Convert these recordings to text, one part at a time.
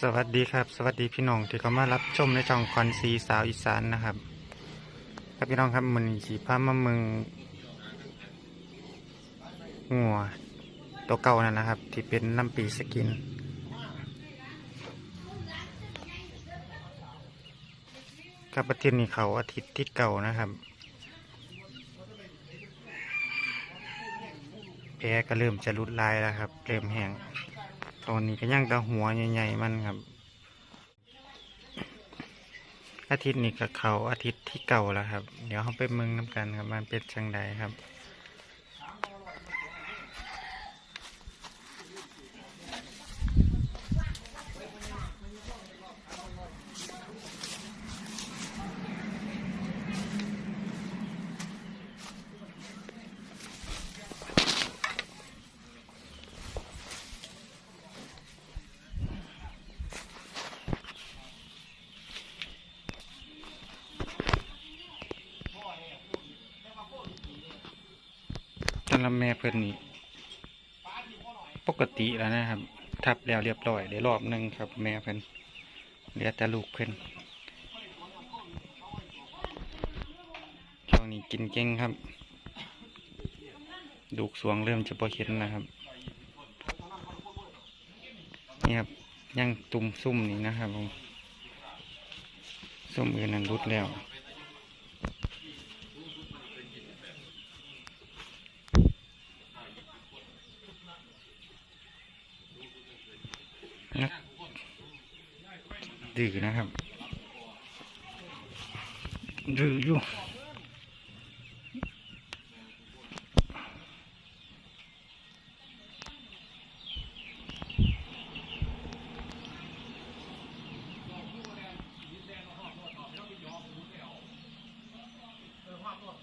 สวัสดีครับ สวัสดีพี่น้องที่เขามารับชมในช่องคอนซีสาวอีสานนะครับครับพี่น้องครับมันสีพามามืองงัวตัวเก่านั่นนะครับ ที่เป็นน้ำปีสกิน ครับประเทศนี้เขาอาทิตย์ที่เก่านะครับแพ้ก็เริ่มจะรุดลายแล้วครับ เริ่มแห้ง ตอนนี้ก็ย่างแตะหัวใหญ่ๆมันครับ อาทิตย์นี้ก็เขาอาทิตย์ที่เก่าแล้วครับ เดี๋ยวเขาไปเมืองน้ำกันครับมันเป็นชังใดครับ ตอนละแม่เพิ่นนี่ปกติแล้วนะครับ ทับแล้วเรียบร้อยได้รอบหนึ่งครับ แม่เพิ่นเหลือแต่ลูกเพิ่นช่วงนี้กินเก่งครับลูกสวงเริ่มจะพอเห็นนะครับ นี่ครับยังตุ่มซุ่มนี่นะครับผมซุ่มอื่นนั้นรุดแล้ว นัก ดื้อนะครับดื้ออยู่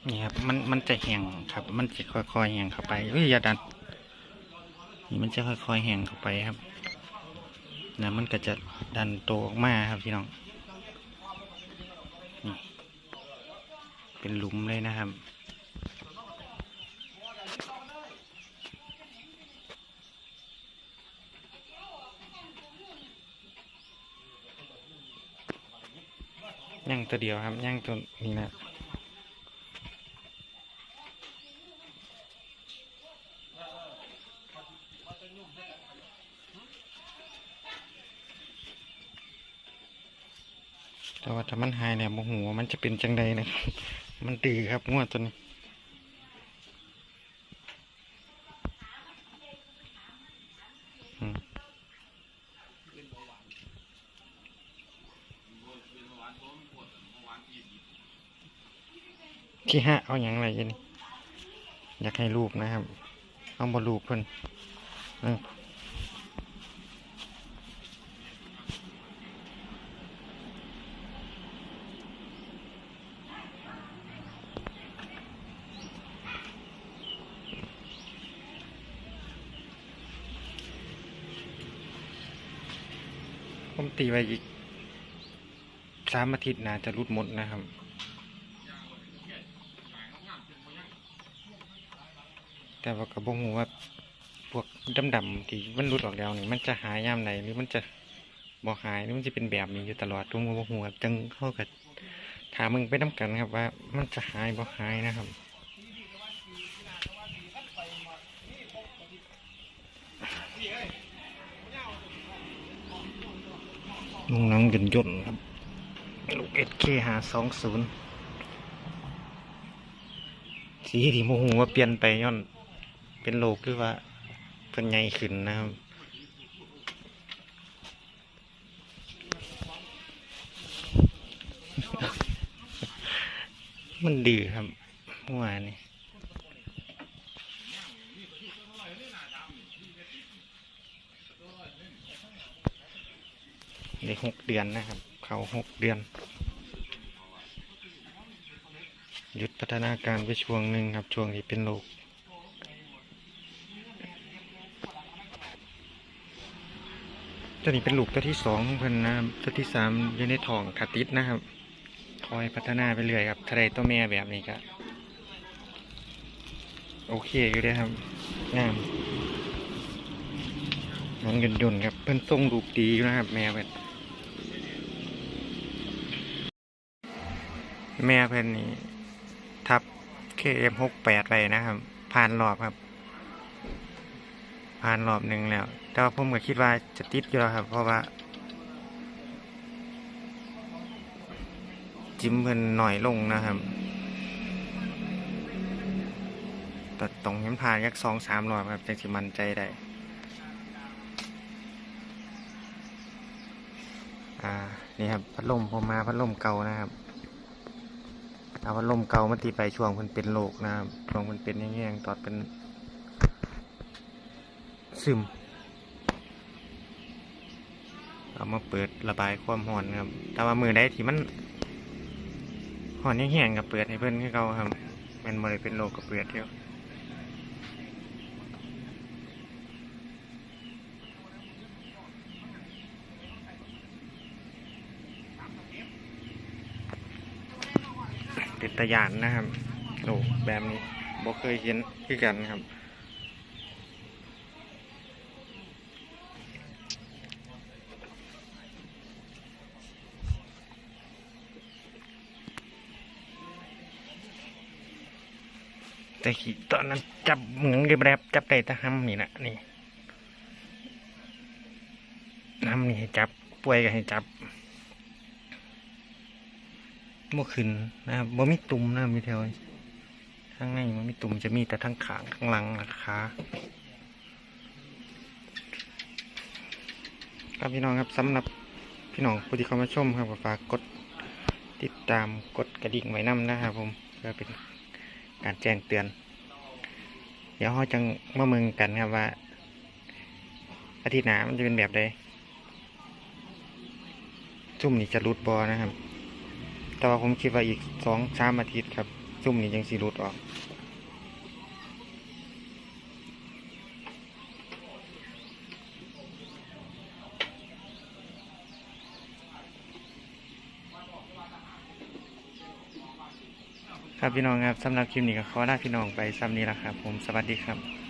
นี่ครับมันมันจะแห้งครับ มันจะค่อยๆแห้งเข้าไปเฮ้ยอย่าดันนี่มันจะค่อยๆแห้งเข้าไปครับนะมันก็จะ ดันโตออกมาครับพี่น้องนี่เป็นหลุมเลยนะครับย่างตัวเดียวครับย่างตัวนี้นะ แต่ว่าถ้ามันหายเนี่ยโมโหมันจะเป็นจังใดนะครับ มันดื้อครับงวดตัวนี้ที่ห้าเอาอย่างไรยันนี่อยากให้ลูกนะครับ เอาบอลูกเพิ่น ผมตีไว้อีกสามอาทิตย์น่าจะรุดหมดนะครับแต่ว่ากับบงหูว่าพวกดำๆที่มันรุดออกแล้วนี่มันจะหายยามไหนหรือมันจะบ่หายหรือมันจะเป็นแบบนี้อยู่ตลอดทุกบงหูครับจังเข้ากับถามมึงไปน้ำกันครับว่า มันจะหายบ่หายนะครับ ลุงนังยนต์ยนต์ครับลูกเอสเคหาสองศูนย์สีที่โมโหว่าเปลี่ยนไปย้อนเป็นโลกหรือว่าเป็นใหญ่ขึ้นนะครับมันดื้อครับเมื่อวานนี้ ได้หกเดือนนะครับ เขาหกเดือน หยุดพัฒนาการไปช่วงหนึ่งครับ ช่วงที่เป็นโรคตัวนี้เป็นลูกตัวที่สองเพิ่นนะครับตัวที่สามอยู่ในท้องขาติดนะครับ คอยพัฒนาไปเรื่อยครับถ้าได้ตัวแม่แบบนี้ก็โอเคอยู่เลยครับงามน้องยนยนต์ครับ เพิ่นทรงรูปดีอยู่นะครับ แม่เพิ่น แม่เพิ่นนี่ทับ KM68 ไปนะครับ ผ่านรอบครับ ผ่านรอบหนึ่งแล้ว แต่ว่าผมก็คิดว่าจะติดอยู่แล้วครับ เพราะว่า จิ้มเพิ่นหน่อยลงนะครับแต่ตรงเห็นผ่านยักสองสามรอบครับจังสิมั่นใจได้อ่านี่ครับพัดลมผมมาพัดลมเก่านะครับ เอาพัดลมเก่ามาตีไปช่วงมันเป็นโลกนะครับช่วงมันเป็นแห้งๆตอดเป็นซึม เอามาเปิดระบายความห่อนครับ แต่ว่ามือได้ที่มันห่อนแห้งๆกับเปิดให้เพื่อนให้เขาครับมันมาเลยเป็นโลกกับเปิดเที่ยว เป็นตะยานนะครับโอ้แบบนี้บ่เคยเห็นคือกันครับ แต่ขีตอนนั้นจับหมึงแบบจับได้แต่ห้ำนี่นะนี่ห้ำนี่ให้จับป่วยก็ให้จับ บ่ขึ้นนะครับบ่มีตุ่มนะมีแถวข้างในมันมีตุ่มจะมีแต่ทั้งขางข้างหลังและขาครับพี่น้องครับสำหรับพี่น้องผู้ที่เข้ามาชมครับฝากกดติดตามกดกระดิ่งไว้นํนะครับผมเพื่อเป็นการแจ้งเตือน เดี๋ยวเราจังมาเมืองกันครับว่า อาทิตย์หน้ามันจะเป็นแบบใดซุ่มนี่จะรุดบอนะครับ แต่ว่าผมคิดว่าอีกสองสามอาทิตย์ครับ ซุ่มนี่ยังสีรุดออกครับพี่น้องครับสำหรับคลิปนี้ก็ขอลาพี่น้องไปซ้ำนี้ละครับ ผมสวัสดีครับ